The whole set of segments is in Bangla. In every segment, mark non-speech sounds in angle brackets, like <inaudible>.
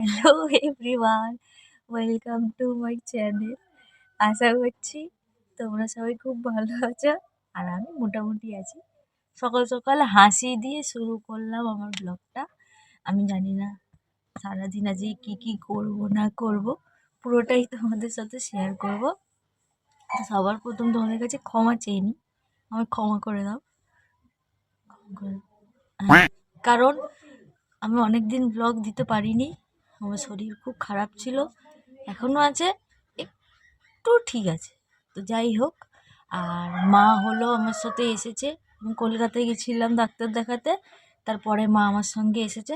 Hello everyone welcome to my channel আশা করছি তোমরা সবাই খুব ভালো আছো আর আমি মোটামুটি আছি। সকাল সকাল হাসি দিয়ে শুরু করলাম আমার ব্লগটা। আমি জানি না সারাদিন আজকে কী কী করব না করব। পুরোটাই তোমাদের সাথে শেয়ার করব। সবার প্রথম তোমাদের কাছে ক্ষমা চেয়ে নিই। আমায় ক্ষমা করে দাও। ক্ষমা করে দাও। হ্যাঁ, কারণ আমি অনেক দিন ব্লগ দিতে পারিনি। আমার শরীর খুব খারাপ ছিল এখনও আছে, একটু ঠিক আছে। তো যাই হোক, আর মা হলো আমার সাথে এসেছে, আমি কলকাতায় গেছিলাম ডাক্তার দেখাতে, তারপরে মা আমার সঙ্গে এসেছে,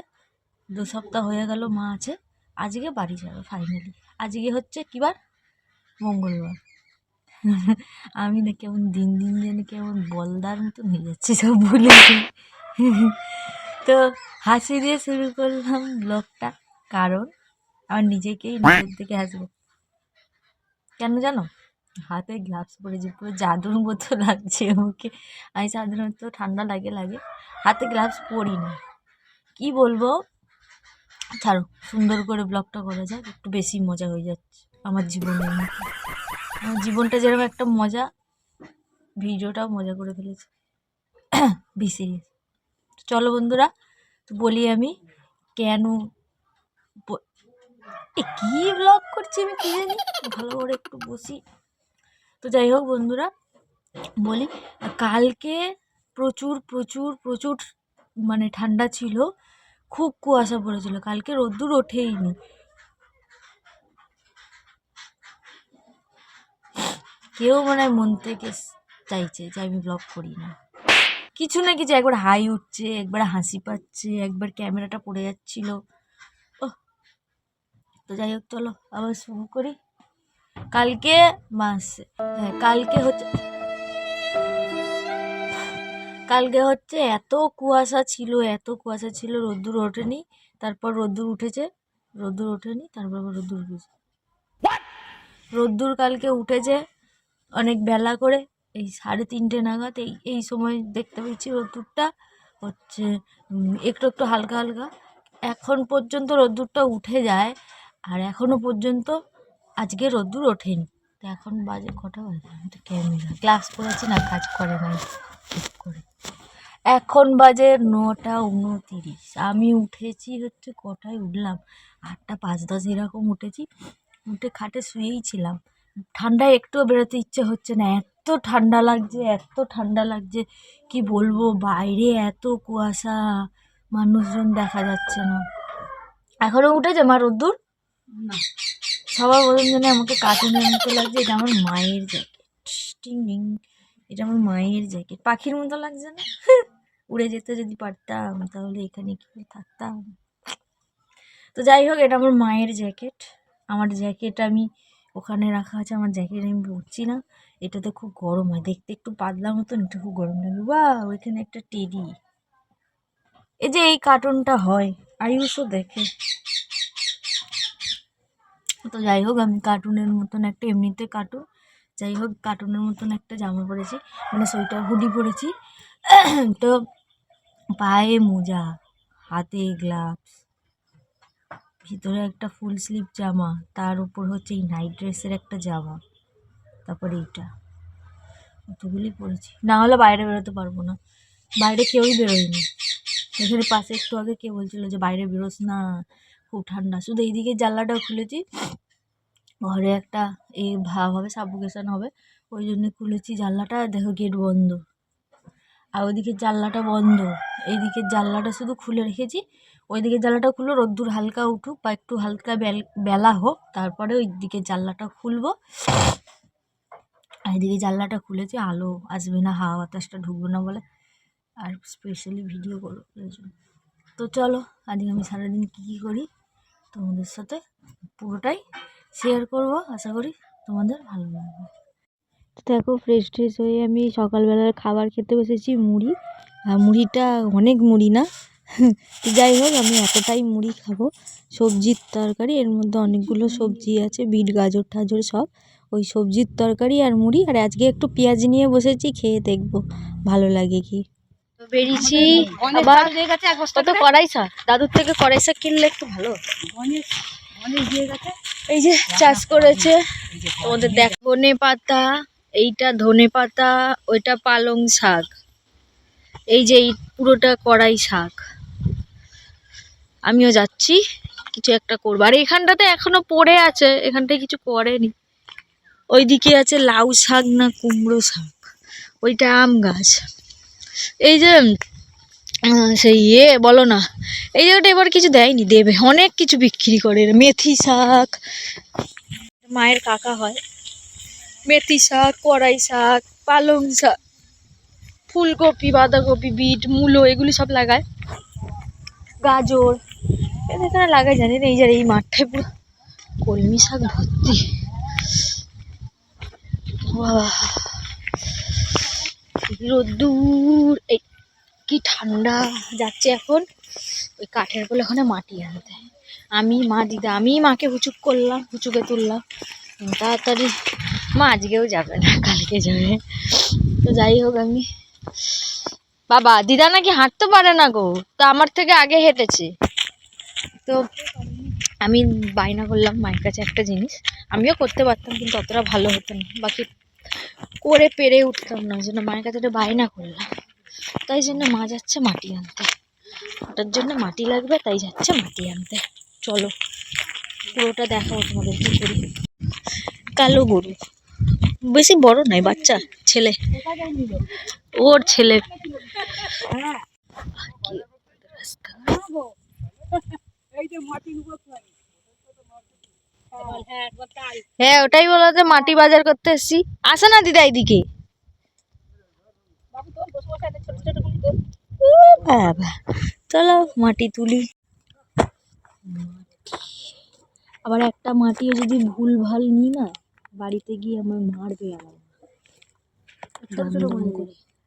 দু সপ্তাহ হয়ে গেল মা আছে, আজকে বাড়ি যাবে ফাইনালি আজকে হচ্ছে কী বার? মঙ্গলবার। <laughs> আমি না কেমন দিন দিন যেন কেমন বলদার মতো হয়ে যাচ্ছি সব ভুলে <laughs> তো হাসি দিয়ে শুরু করলাম ব্লগটা কারণ আমার নিজেকেই নিজের দিকে হাসবো। কেন জানো? হাতে গ্লাভস পরেছি পুরো জাদুর মতো লাগছে আমাকে আমি সাধারণত ঠান্ডা লাগে লাগে হাতে গ্লাভস পরি না। কী বলব? ছাড়ো সুন্দর করে ব্লগটা করা যাক একটু বেশি মজা হয়ে যাচ্ছে আমার জীবনের মতো আমার জীবনটা যেরকম একটা মজা ভিডিওটাও মজা করে ফেলেছে। <clears throat> বি সিরিয়াস চলো বন্ধুরা তো বলি আমি কেন কী ব্লগ করছি আমি কী জানি? ভালো করে একটু বসি। তো যাই হোক বন্ধুরা, বলি, কালকে প্রচুর প্রচুর প্রচুর মানে ঠান্ডা ছিল, খুব কুয়াশা পড়েছিল, কালকে রোদ্দুর ওঠেইনি। কেউ মানে হয় মন থেকে চাইছে যে আমি ব্লগ করি না। কিছু না কিছু একবার হাই উঠছে, একবার হাসি পাচ্ছে, একবার ক্যামেরাটা পড়ে যাচ্ছিল। তো যাই হোক চলো আবার শুরু করি। কালকে মাস হ্যাঁ কালকে হচ্ছে কালকে হচ্ছে এত কুয়াশা ছিল এত কুয়াশা ছিল রোদ্দুর ওঠেনি। তারপর রোদ্দুর উঠেছে রোদ্দুর ওঠেনি তারপর আবার রোদ্দুর উঠেছে। রোদ্দুর কালকে উঠেছে অনেক বেলা করে এই সাড়ে তিনটে নাগাদ এই এই সময় দেখতে পেয়েছি রোদ্দুরটা হচ্ছে একটু একটু হালকা হালকা। এখন পর্যন্ত রোদ্দুরটা উঠে যায় আর এখনও পর্যন্ত আজকে রোদ্দুর ওঠেনি। তো এখন বাজে কটা বাজে? ক্যামেরা, গ্লাস পড়েছে না, কাজ করে না ঠিক করে। এখন বাজে নটা উনতিরিশ। আমি উঠেছি হচ্ছে কটায় উঠলাম? আটটা পাঁচ দশ এরকম উঠেছি। উঠে খাটে শুয়েই ছিলাম। ঠান্ডায় একটুও বেরোতে ইচ্ছে হচ্ছে না। এত ঠান্ডা লাগছে, এত ঠান্ডা লাগছে, কি বলব? বাইরে এত কুয়াশা, মানুষজন দেখা যাচ্ছে না। এখনও উঠেছে মা রোদ্দুর? সবার বলুন জানে আমাকে কার্টুনের মতো লাগছে, এটা আমার মায়ের জ্যাকেট। টিং এটা আমার মায়ের জ্যাকেট। পাখির মতো লাগছে না? <laughs> উড়ে যেতে যদি পারতাম, তাহলে এখানে কি থাকতাম? তো যাই হোক, এটা আমার মায়ের জ্যাকেট। আমার জ্যাকেট আমি ওখানে রাখা আছে, আমার জ্যাকেট আমি পরছি না। এটাতে খুব গরম হয়, দেখতে একটু পাতলা মতন এটা খুব গরম লাগে। বা ওইখানে একটা টেডি। এই যে এই কার্টুনটা হয়, আয়ুষও দেখে। তো যাই হোক, আমি কার্টুনের মতন একটা এমনিতে কার্টুন যাই হোক কার্টুনের মতন একটা জামা পরেছি। মানে সোয়েটার হুডি পরেছি। <clears throat> তো পায়ে মোজা, হাতে গ্লাভস ভিতরে একটা ফুল স্লিভ জামা, তার উপর হচ্ছে এই নাইট ড্রেসের একটা জামা, তারপরে এইটা। অতগুলি পরেছি। না হলে বাইরে বেরোতে পারব না। বাইরে কেউই বেরোয়নি। এখানে পাশে একটু আগে কে বলছিল যে বাইরে বেরোস না। খুব ঠান্ডা। শুধু এইদিকে জানলাটা খুলেছি। ঘরে একটা এ ভাব হবে সাফোকেশন হবে। ওই জন্য খুলেছি জানলাটা। দেখো গেট বন্ধ। আর ওইদিকে জানলাটা বন্ধ। এইদিকে জানলাটা শুধু খুলে রেখেছি। ওইদিকে জানলাটা খুলবো রোদ্দুর হালকা উঠুক বা একটু হালকা বেল হোক, তারপরে ওই দিকে জানলাটা খুলবো। আর এদিকে জানলাটা খুলেছি, আলো আসবে না, হাওয়া বাতাসটা ঢুকবে না বলে। আর স্পেশালি ভিডিও করব এই তো চলো, আজকে আমি সারাদিন কী কী করি? তোমাদের সাথে পুরোটাই শেয়ার করব। আশা করি তোমাদের ভালো লাগবে। দেখো ফ্রেশ ট্রেশ হয়ে আমি সকালবেলার খাবার খেতে বসেছি, মুড়ি। আর মুড়িটা অনেক মুড়ি না? <laughs> যাই হোক, আমি এতটাই মুড়ি খাব। সবজির তরকারি, এর মধ্যে অনেকগুলো সবজি আছে, বিট, গাজর, টাজর সব। ওই সবজির তরকারি আর মুড়ি। আর আজকে একটু পেঁয়াজ নিয়ে বসেছি, খেয়ে দেখব, ভালো লাগে কি? আবার কত কড়াই শাক দাদুর থেকে কড়াই শাক কিনলে একটু ভালো। এই যে চাষ করেছে তোমাদের দেখ ধনে পাতা এইটা ধনে পাতা ওইটা পালং শাক। এই যে এই পুরোটা কড়াই শাক। আমিও যাচ্ছি কিছু একটা করব। আর এখানটাতে এখনও পড়ে আছে এখানটায় কিছু করেনি। ওইদিকে আছে লাউ শাক না কুমড়ো শাক। ওইটা আম গাছ। এই যে সেই ইয়ে বলো না, এই জায়গাটা এবার কিছু দেয়নি, দেবে, অনেক কিছু বিক্রি করে, মেথি শাক, মায়ের কাকা হয়, মেথি শাক, কড়াই শাক, পালং শাক, ফুলকপি, বাঁধাকপি, বিট, মূলো, এগুলি সব লাগায়, গাজর এখানে লাগায় জানি না এই যে, এই মাঠটায় পুরো কলমি শাক ভর্তি। বাহ রোদ্দুর। এই, কি ঠান্ডা যাচ্ছে এখন। ওই কাঠের বলে ওখানে মাটি আনতে। আমি, মা, দিদা, আমি মাকে হুচুক করলাম, হুচুকে তুললাম। তাড়াতাড়ি। মা আজকেও যাবে না, কালকে যাবে। তো যাই হোক আমি। বাবা, দিদা নাকি হাঁটতে পারে না গো। তো আমার থেকে আগে হেঁটেছে। তো আমি বায়না করলাম মায়ের কাছে একটা জিনিস। আমিও করতে পারতাম, কিন্তু অতটা ভালো হতো না। বাকি করে পেরে উঠতাম না ওই জন্য মায়ের কাছে একটা বায়না করলাম। তাই জন্য মা যাচ্ছে মাটি আনতে। ওটার জন্য মাটি লাগবে তাই যাচ্ছে মাটি আনতে। চলো পুরোটা দেখাবো তোমাদের কি করি। কালো গরু। বেশি বড় নয় বাচ্চা ছেলে। ওর ছেলে। কি? রাস্তা। হ্যাঁ ওটাই বলো যে মাটি বাজার করতে এসছি। আসে না দিদা এইদিকে বাবা চলো মাটি তুলি। আবার একটা মাটিও যদি ভুল ভালো নিই না বাড়িতে গিয়ে আমার মারবে আমার।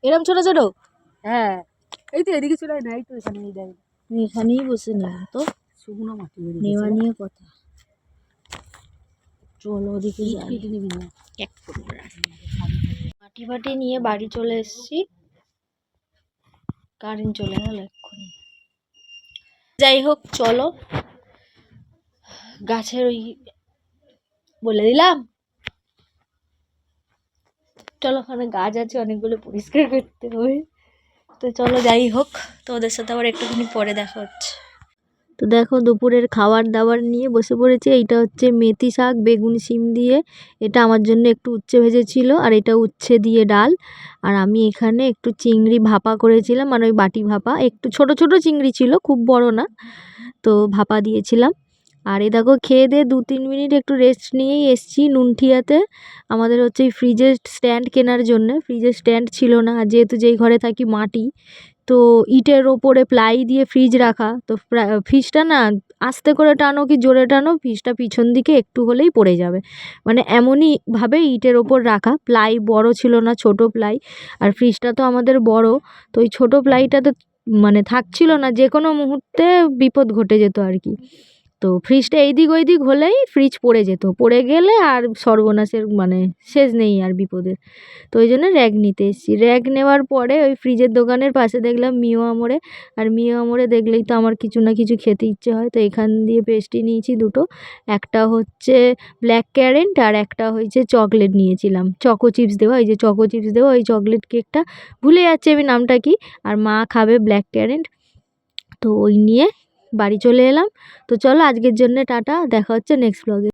এরম ছোট ছোট? হ্যাঁ এই তো এদিকে চলে না এই তো এখানে এখানেই বসে নিলাম তো। শুকনো মাটি নেওয়া নিয়ে কথা। চলো ওদিকে মাটি ফাটি নিয়ে বাড়ি চলে এসেছি। কারেন্ট চলে গেল এক্ষুনি। যাই হোক চলো। গাছের ওই বলে দিলাম। চলো ওখানে গাছ আছে অনেকগুলো পরিষ্কার করতে হবে। তো চলো যাই হোক। তোমাদের সাথে আবার একটুখানি পরে দেখা হচ্ছে। তো দেখো দুপুরের খাবার দাবার নিয়ে বসে পড়েছে। এইটা হচ্ছে মেথি শাক, বেগুন শিম দিয়ে। এটা আমার জন্য একটু উচ্ছে ভেজেছিল আর এটা উচ্ছে দিয়ে ডাল। আর আমি এখানে একটু চিংড়ি ভাপা করেছিলাম মানে ওই বাটি ভাপা। একটু ছোট ছোট চিংড়ি ছিল, খুব বড় না। তো ভাপা দিয়েছিলাম। আর এই দেখো খেয়ে দিয়ে দু তিন মিনিট একটু রেস্ট নিয়েই এসছি নুনঠিয়াতে। আমাদের হচ্ছে ফ্রিজের স্ট্যান্ড কেনার জন্য। ফ্রিজের স্ট্যান্ড ছিল না। যেহেতু যেই ঘরে থাকি মাটি তো ইটের ওপরে প্লাই দিয়ে ফ্রিজ রাখা। তো ফ্রিজটা না আস্তে করে টানো কি জোরে টানো, ফ্রিজটা পিছন দিকে একটু হলেই পড়ে যাবে। মানে এমনই ভাবে ইটের ওপর রাখা। প্লাই বড় ছিল না, ছোট প্লাই। আর ফ্রিজটা তো আমাদের বড়। তো ওই ছোট প্লাইটাতে মানে থাকছিল না যে কোনো মুহূর্তে বিপদ ঘটে যেত আর কি। তো ফ্রিজটা এইদিক ওইদিক হলেই ফ্রিজ পড়ে যেত। পড়ে গেলে আর সর্বনাশের মানে শেষ নেই আর বিপদের। তো ওই জন্য র্যাক নিতে এসেছি। র্যাক নেওয়ার পরে ওই ফ্রিজের দোকানের পাশে দেখলাম মিও আমরে আর মিও আমরে দেখলেই তো আমার কিছু না কিছু খেতে ইচ্ছে হয়। তো এখান দিয়ে পেস্ট্রি নিয়েছি দুটো। একটা হচ্ছে ব্ল্যাক ক্যারেন্ট আর একটা হয়েছে চকলেট নিয়েছিলাম। চকো চিপস দেওয়া। এই যে চকো চিপস দেওয়া, ওই চকলেট কেকটা ভুলে যাচ্ছি আমি নামটা কি? আর মা খাবে ব্ল্যাক ক্যারেন্ট তো ওই নিয়ে বাড়ি চলে এলাম। তো চলো আজকের জন্যে টাটা দেখা হচ্ছে নেক্সট ব্লগে